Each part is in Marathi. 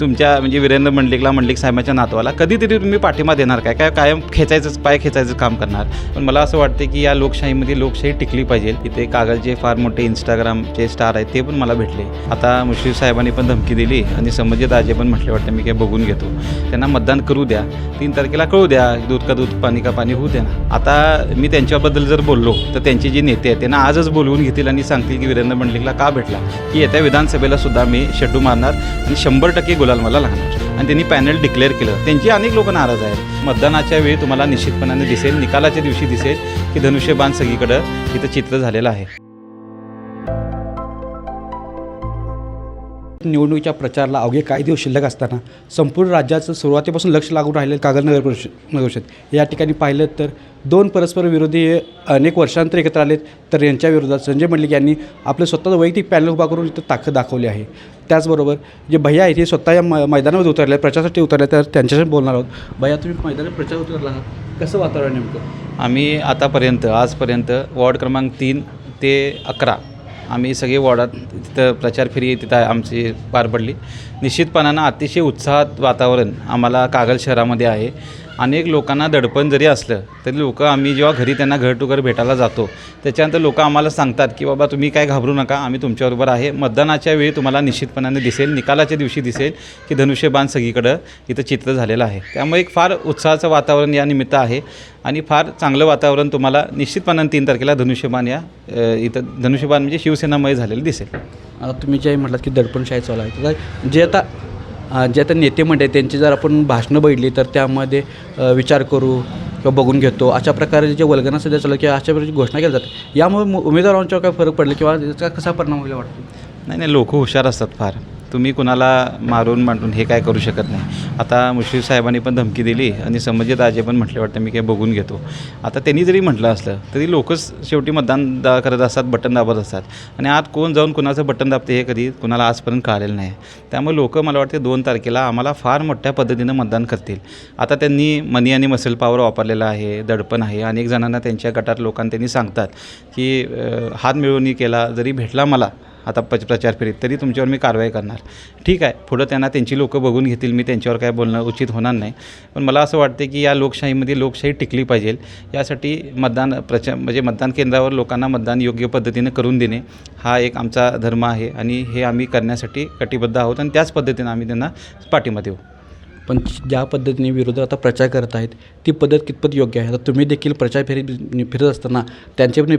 तुमच्या म्हणजे वीरेंद्र मंडलिकला मंडलिक साहेबांच्या नातवाला कधीतरी तुम्ही पाठिंबा देणार काय? काय कायम खेचायचंच पाय खेचायचं काम करणार? पण मला असं वाटतं की या लोकशाहीमध्ये लोकशाही टिकली पाहिजे. इथे कागदचे फार मोठे इंस्टाग्रामचे स्टार आहेत ते पण मला भेटले. आता मुश्रीफ साहेबांनी पण धमकी दिली आणि संबंधित आजे पण म्हटले वाटतं मी काय बघून घेतो. त्यांना मतदान करू द्या. तीन तारखेला कळू द्या दूध का दूध पाणी का पाणी होऊ द्या ना आता मी त्यांच्याबद्दल जर बोललो तर त्यांचे जे नेते आहेत त्यांना आजच बोलवून घेतील आणि सांगतील की वीरेंद्र मंडलिकला का भेटला? की येत्या विधानसभेला सुद्धा मी शेड्डू मारणार आणि शंभर टक्के गुलाल मला लागणार. आणि त्यांनी पॅनल डिक्लेअर केलं. त्यांची अनेक लोक नाराज आहेत. मतदानाच्या वेळी तुम्हाला निश्चितपणाने दिसेल निकालाच्या दिवशी दिसेल की धनुष्यबाण सगळीकडं इथं चित्र झालेलं आहे. निवडणुकीच्या प्रचाराला अवघे काही दिवस शिल्लक असताना संपूर्ण राज्याचं सुरुवातीपासून लक्ष लागून राहिलेलं कागल नगर परिषद परिषद. या ठिकाणी पाहिलं तर दोन परस्पर विरोधी हे अनेक वर्षांतर एकत्र आलेत. तर यांच्या विरोधात संजय मंडलिक यांनी आपलं स्वतःचं वैयक्तिक पॅनल उभा करून इथं ताकद दाखवली आहे. त्याचबरोबर जे भैया आहेत हे स्वतः या मैदानामध्ये उतरले प्रचारासाठी उतरले तर त्यांच्याशी बोलणार आहोत. भैया तुम्ही मैदानात प्रचार उतरला आहात. कसं वातावरण नेमकं? आम्ही आतापर्यंत आजपर्यंत वॉर्ड क्रमांक तीन ते अकरा आम्ही सगळे वॉर्डात तिथं प्रचार फेरी तिथं आमची पार पडली. निश्चितपणानं अतिशय उत्साहात वातावरण आम्हाला कागल शहरामध्ये आहे. अनेक लोकांना दडपण जरी असलं तरी लोक आम्ही जेव्हा घरी त्यांना घर टू घर भेटायला जातो त्याच्यानंतर लोक आम्हाला सांगतात की बाबा तुम्ही काय घाबरू नका आम्ही तुमच्याबरोबर आहे. मतदानाच्या वेळी तुम्हाला निश्चितपणाने दिसेल निकालाच्या दिवशी दिसेल की धनुष्यबाण सगळीकडं इथं चित्र झालेलं आहे. त्यामुळे एक फार उत्साहाचं वातावरण या निमित्त आहे आणि फार चांगलं वातावरण तुम्हाला निश्चितपणाने तीन तारखेला धनुष्यबाण या इथं धनुष्यबाण म्हणजे शिवसेनामय झालेलं दिसेल. आता तुम्ही जे म्हटलात की दडपणशाही चालू आहे जे आता जे आता नेते मंडळी त्यांची जर आपण भाषणं बघितली तर त्यामध्ये विचार करू किंवा बघून घेतो. अशा प्रकारे जे वल्गना सध्या चालू किंवा अशा प्रकारची घोषणा केल्या जाते यामुळे उमेदवारांच्या उमेदवारांच्यावर काय फरक पडला किंवा त्याचा कसा परिणाम होईल वाटतो? नाही नाही लोक हुशार असतात फार. तुम्ही कुणाला मारून मांडून हे काय करू शकत नाही. आता मुश्रीफ साहेबांनी पण धमकी दिली आणि संबंधित आजे पण म्हटले वाटतं मी काय बघून घेतो. आता त्यांनी जरी म्हटलं असलं तरी लोकच शेवटी मतदान दा करत असतात बटन दाबत असतात. आणि आत कोण जाऊन कुणाचं बटन दाबते हे कधी कुणाला आजपर्यंत कळालेलं नाही. त्यामुळे लोक मला वाटते दोन तारखेला आम्हाला फार मोठ्या पद्धतीनं मतदान करतील. आता त्यांनी मनी आणि मसल पॉवर वापरलेला आहे दडपण आहे. अनेक जणांना त्यांच्या गटात लोकांना त्यांनी सांगतात की हात मिळवणी केला जरी भेटला मला आता पच प्रचार फेरीत. तरी तुमच्यावर मी कारवाई करणार. ठीक आहे पुढं त्यांना त्यांची लोकं बघून घेतील मी त्यांच्यावर काय बोलणं उचित होणार नाही. पण मला असं वाटते की या लोकशाहीमध्ये लोकशाही टिकली पाहिजे. यासाठी मतदान प्रच म्हणजे मतदान केंद्रावर लोकांना मतदान योग्य पद्धतीने करून देणे हा एक आमचा धर्म आहे आणि हे आम्ही करण्यासाठी कटिबद्ध आहोत आणि त्याच पद्धतीनं आम्ही त्यांना पाठिंबा देऊ. पण ज्या पद्धतीने विरोधक आता प्रचार करत आहेत ती पद्धत कितपत योग्य आहे? आता तुम्ही देखील प्रचार फेरी फिरत असताना त्यांचे पण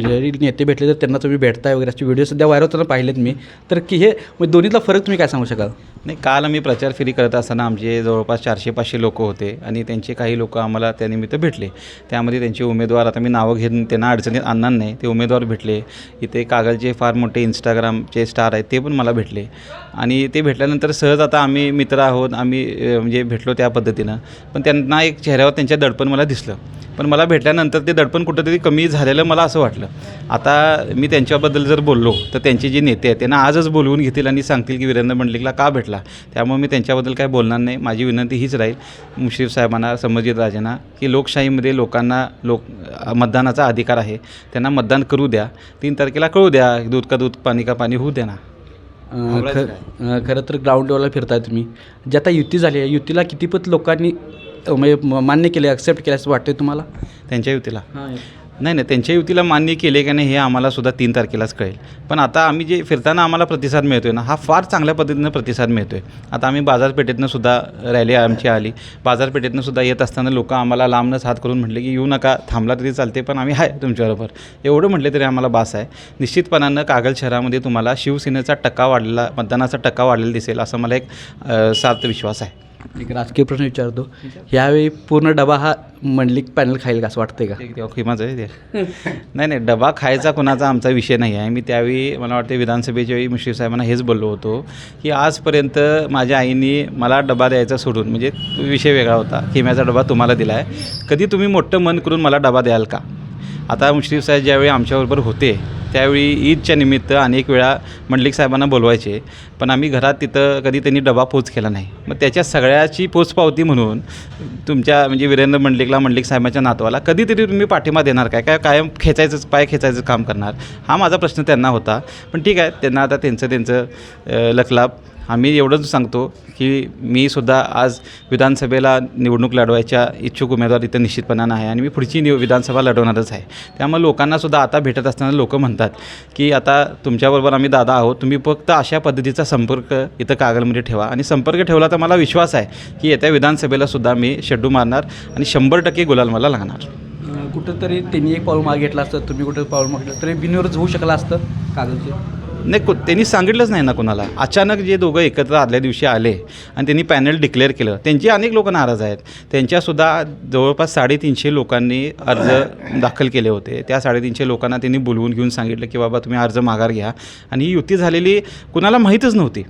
जरी नेते भेटले तर त्यांना तुम्ही भेटताय वगैरे असे व्हिडिओ सध्या व्हायरल होताना पाहिलेत मी. तर की हे म्हणजे दोन्हीतला फरक तुम्ही काय सांगू शकाल? नाही काल आम्ही प्रचार फेरी करत असताना आमचे जवळपास चारशे पाचशे लोक होते आणि त्यांचे काही लोक आम्हाला त्यानिमित्त भेटले. त्यामध्ये त्यांचे उमेदवार आता मी नावं घेऊन त्यांना अडचणीत आणणार नाही ते उमेदवार भेटले. इथे कागलचे फार मोठे इंस्टाग्रामचे स्टार आहेत ते पण मला भेटले. आणि ते भेटल्यानंतर सहज आता आम्ही मित्र आहोत आम्ही म्हणजे भेटलो त्या पद्धतीनं. पण त्यांना एक चेहऱ्यावर त्यांच्या दडपण मला दिसलं. पण मला भेटल्यानंतर ते दडपण कुठंतरी कमी झालेलं मला असं वाटलं. आता मी त्यांच्याबद्दल जर बोललो तर त्यांचे जे नेते आहेत त्यांना आजच बोलवून घेतील आणि सांगतील की वीरेंद्र मंडलिकला का भेटला? त्यामुळे मी त्यांच्याबद्दल काय बोलणार नाही. माझी विनंती हीच राहील मुश्रीफ साहेबांना संबंधित राजांना की लोकशाहीमध्ये लोकांना लोक मतदानाचा अधिकार आहे. त्यांना मतदान करू द्या. तीन तारखेला कळू द्या दूध का दूध पाणी का पाणी होऊ द्या ना खरं तर ग्राउंड लेवलला फिरताय तुम्ही. जे आता युती झाली आहे युतीला कितीपत लोकांनी म्हणजे मान्य केले ॲक्सेप्ट केलं असं वाटतं तुम्हाला? त्यांच्या युतीला? नाही नाही त्यांच्या युतीला मान्य केले का नाही हे आम्हाला सुद्धा तीन तारखेलाच कळेल. पण आता आम्ही जे फिरताना आम्हाला प्रतिसाद मिळतो आहे ना हा फार चांगल्या पद्धतीनं प्रतिसाद मिळतो आहे आता आम्ही बाजारपेठेतनं सुद्धा रॅली आमची आली. बाजारपेठेतनं सुद्धा येत असताना लोक आम्हाला लांबनच हात करून म्हटले की येऊ नका थांबला तरी चालते पण आम्ही आहे तुमच्याबरोबर. एवढं म्हटले तरी आम्हाला बास आहे. निश्चितपणानं कागल शहरामध्ये तुम्हाला शिवसेनेचा टक्का वाढलेला मतदानाचा टक्का वाढलेला दिसेल असा मला एक सार्थ विश्वास आहे. एक राजकीय प्रश्न विचारतो. ह्यावेळी पूर्ण डबा हा मंडलिक पॅनल खाईल का असं वाटतंय का? तेव्हा आहे ते नाही नाही डबा खायचा कुणाचा आमचा विषय नाही आहे. मी त्यावेळी मला वाटते विधानसभेच्या वेळी मुश्रीफ साहेबांना हेच बोललो होतो की आजपर्यंत माझ्या आईने मला डबा द्यायचा सोडून म्हणजे विषय वेगळा होता. खिम्याचा डबा तुम्हाला दिला आहे कधी तुम्ही मोठं मन करून मला डबा द्याल का? आता मुश्रीफ साहेब ज्यावेळी आमच्याबरोबर होते त्यावेळी ईदच्या निमित्त अनेक वेळा मंडलिक साहेबांना बोलवायचे पण आम्ही घरात तिथं कधी त्यांनी डबा पोच केला नाही. मग त्याच्या सगळ्याची पोचपावती म्हणून तुमच्या म्हणजे वीरेंद्र मंडलिकला मंडलिक साहेबांच्या नातवाला कधीतरी तुम्ही पाठिंबा देणार काय? काय कायम खेचायचंच पाय खेचायचं काम करणार? हा माझा प्रश्न त्यांना होता. पण ठीक आहे त्यांना आता त्यांचं त्यांचं अ, लखलाप आम्ही एवढंच सांगतो की मी सुद्धा आज विधानसभेला निवडणूक लढवायच्या इच्छुक उमेदवार इथं निश्चितपणानं आहे आणि मी पुढची निव विधानसभा लढवणारच आहे. त्यामुळे लोकांनासुद्धा आता भेटत असताना लोक म्हणतात की आता तुमच्याबरोबर आम्ही दादा आहोत तुम्ही फक्त अशा पद्धतीचा संपर्क इथं कागलमध्ये ठेवा. आणि संपर्क ठेवला तर मला विश्वास आहे की येत्या विधानसभेला सुद्धा मी शेड्डू मारणार आणि शंभर टक्के गुलाल मला लागणार. कुठंतरी त्यांनी एक पाऊल मागे घेतला असतं तुम्ही कुठं पाऊल मागितलं तरी बिनविरोध होऊ शकला असतं कागदचे नाही को त्यांनी सांगितलंच नाही ना कोणाला. अचानक जे दोघं एकत्र आदल्या दिवशी आले आणि त्यांनी पॅनल डिक्लेअर केलं त्यांची अनेक लोक नाराज आहेत. त्यांच्यासुद्धा जवळपास साडेतीनशे लोकांनी अर्ज दाखल केले होते. त्या साडेतीनशे लोकांना त्यांनी बोलवून घेऊन सांगितलं की बाबा तुम्ही अर्ज माघार घ्या. आणि ही युती झालेली कुणाला माहीतच नव्हती.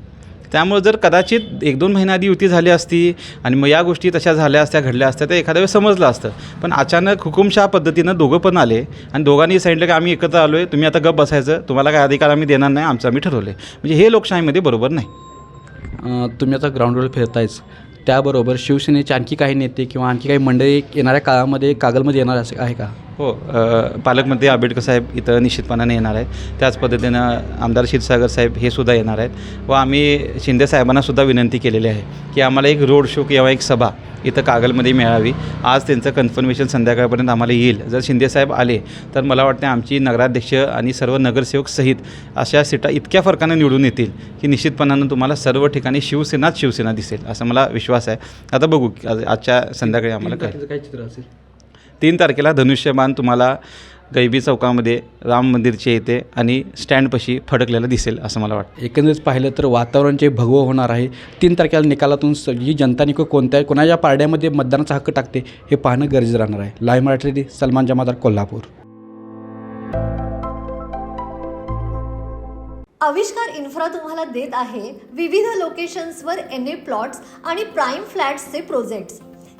त्यामुळे जर कदाचित एक दोन महिन्या आधी युती झाली असती आणि मग या गोष्टी तशा झाल्या असत्या घडल्या असत्या तर एखाद्या वेळेस समजलं असतं. पण अचानक हुकुमशहा पद्धतीनं दोघं पण आले आणि दोघांनी सांगितलं की आम्ही एकत्र आलो आहे तुम्ही आता गप बसायचं तुम्हाला काय अधिकार आम्ही देणार नाही आमचं आम्ही ठरवलं म्हणजे हे लोकशाहीमध्ये बरोबर नाही. तुम्ही आता ग्राउंडवर फिरतायच. त्याबरोबर शिवसेनेचे आणखी काही नेते किंवा आणखी काही मंडळी येणाऱ्या काळामध्ये कागलमध्ये येणार असं आहे का? हो पालकमध्ये पालकमंत्री आंबेडकर साहेब इथं निश्चितपणाने येणार आहेत. त्याच पद्धतीनं आमदार क्षीरसागर साहेब हे सुद्धा येणार आहेत व आम्ही शिंदे साहेबांनासुद्धा विनंती केलेली आहे की आम्हाला एक रोड शो किंवा एक सभा इथं कागलमध्ये मिळावी. आज त्यांचं कन्फर्मेशन संध्याकाळपर्यंत आम्हाला येईल. जर शिंदेसाहेब आले तर मला वाटतं आमची नगराध्यक्ष आणि सर्व नगरसेवक सहित अशा सीटा इतक्या फरकानं निवडून येतील की निश्चितपणानं तुम्हाला सर्व ठिकाणी शिवसेनाच शिवसेना दिसेल असं मला विश्वास आहे. आता बघू की आज- आजच्या संध्याकाळी आम्हाला काय चित्र असेल? तीन तारखेला धनुष्यबाण तुम्हाला गैबी चौकामध्ये राम मंदिरचे येते आणि स्टँडपाशी फडकलेलं दिसेल असं मला वाटतं. एकंदरीत पाहिलं तर वातावरण जे भगवं होणार आहे तीन तारखेला निकालातून सगळी जनता निको कोणत्या कोणाच्या पारड्यामध्ये मतदानाचा हक्क टाकते हे पाहणं गरजेचं राहणार आहे. लाईव्ह मराठी सलमान जमादार कोल्हापूर. आविष्कार इन्फ्रा तुम्हाला देत आहे विविध लोकेशन्सवर एन ए प्लॉट्स आणि प्राईम फ्लॅट्सचे प्रोजेक्ट्स